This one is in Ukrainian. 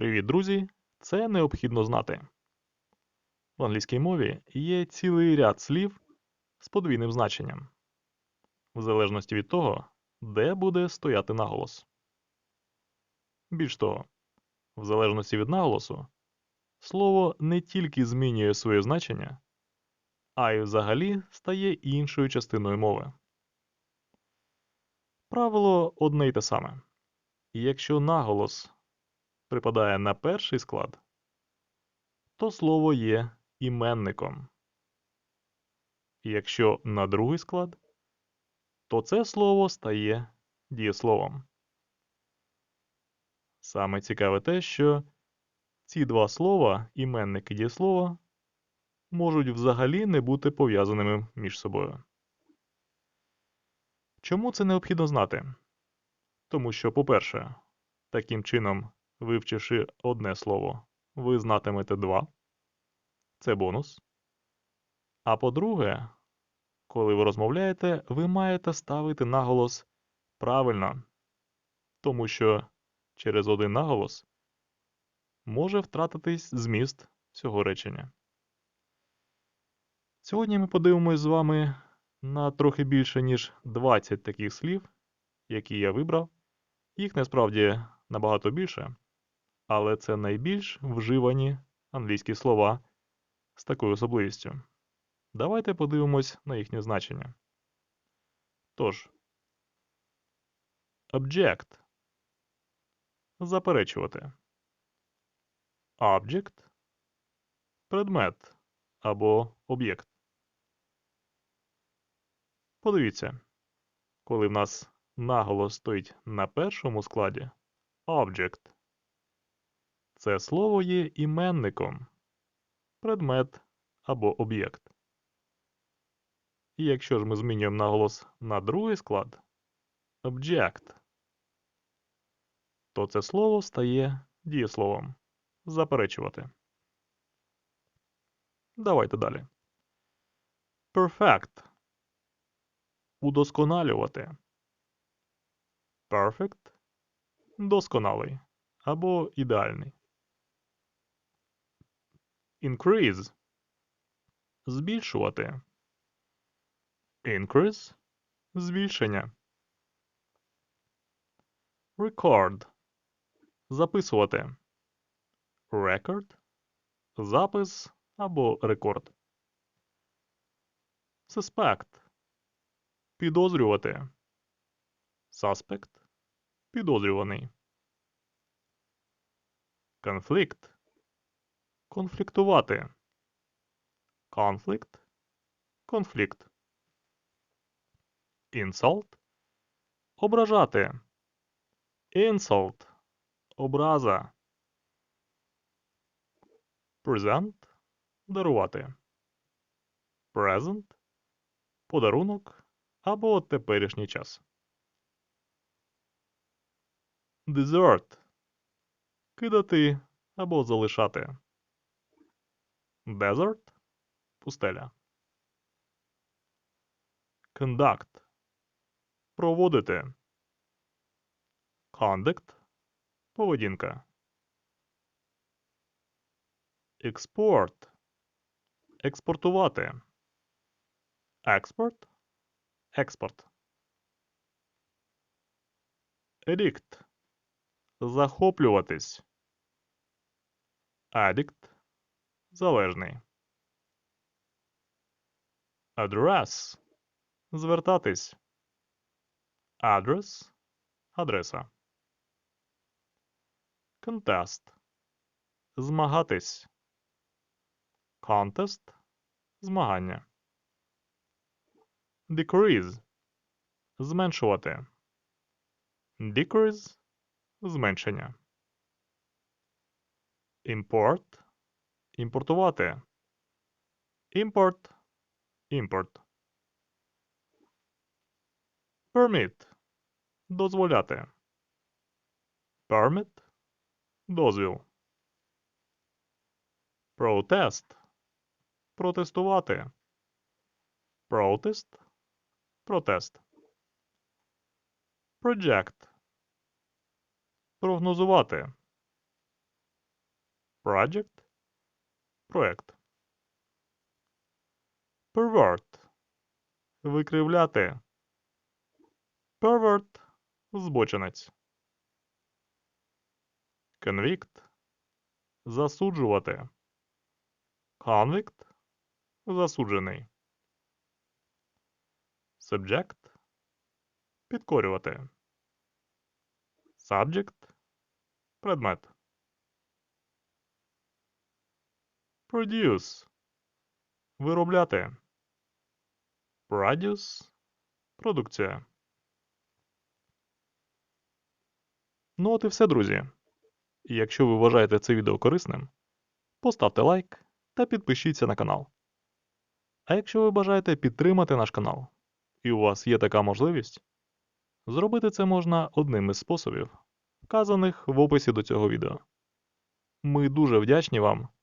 Привіт, друзі! Це необхідно знати. В англійській мові є цілий ряд слів з подвійним значенням, в залежності від того, де буде стояти наголос. Більш того, в залежності від наголосу, слово не тільки змінює своє значення, а й взагалі стає іншою частиною мови. Правило одне й те саме. Якщо наголос припадає на перший склад, то слово є іменником. Якщо на другий склад, то це слово стає дієсловом. Саме цікаве те, що ці два слова, іменник і дієслово, можуть взагалі не бути пов'язаними між собою. Чому це необхідно знати? Тому що, по-перше, таким чином, вивчивши одне слово, ви знатимете два. Це бонус. А по-друге, коли ви розмовляєте, ви маєте ставити наголос правильно, тому що через один наголос може втратитись зміст цього речення. Сьогодні ми подивимось з вами на трохи більше, ніж 20 таких слів, які я вибрав. Їх насправді набагато більше, але це найбільш вживані англійські слова з такою особливістю. Давайте подивимось на їхнє значення. Тож, object заперечувати. Object предмет або об'єкт. Подивіться, коли в нас наголос стоїть на першому складі object. Це слово є іменником, предмет або об'єкт. І якщо ж ми змінюємо наголос на другий склад object, то це слово стає дієсловом заперечувати. Давайте далі. Perfect удосконалювати. Perfect досконалий або ідеальний. Increase збільшувати. Increase збільшення. Record записувати. Record запис або рекорд. Suspect підозрювати. Suspect підозрюваний. Конфлікт конфліктувати. Conflict конфлікт. Insult ображати. Insult образа. Present дарувати. Present подарунок або теперішній час. Desert кидати або залишати. Desert пустеля. Conduct проводити. Conduct поведінка. Export експортувати. Експорт експорт. Addict захоплюватись. Addict залежний. Address звертатись. Address адреса. Contest змагатись. Contest змагання. Decrease зменшувати. Decrease зменшення. Import імпортувати. Import імпорт. Permit дозволяти. Permit дозвіл. Protest протестувати. Protest Протест. Project. Прогнозувати. Project – проект. Pervert – викривляти. Pervert – збочинець. Convict – засуджувати. Convict – засуджений. Subject – підкорювати. Subject – предмет. Produce – виробляти. Produce – продукція. Ну от і все, друзі. Якщо ви вважаєте це відео корисним, поставте лайк та підпишіться на канал. А якщо ви бажаєте підтримати наш канал, і у вас є така можливість, зробити це можна одним із способів, вказаних в описі до цього відео. Ми дуже вдячні вам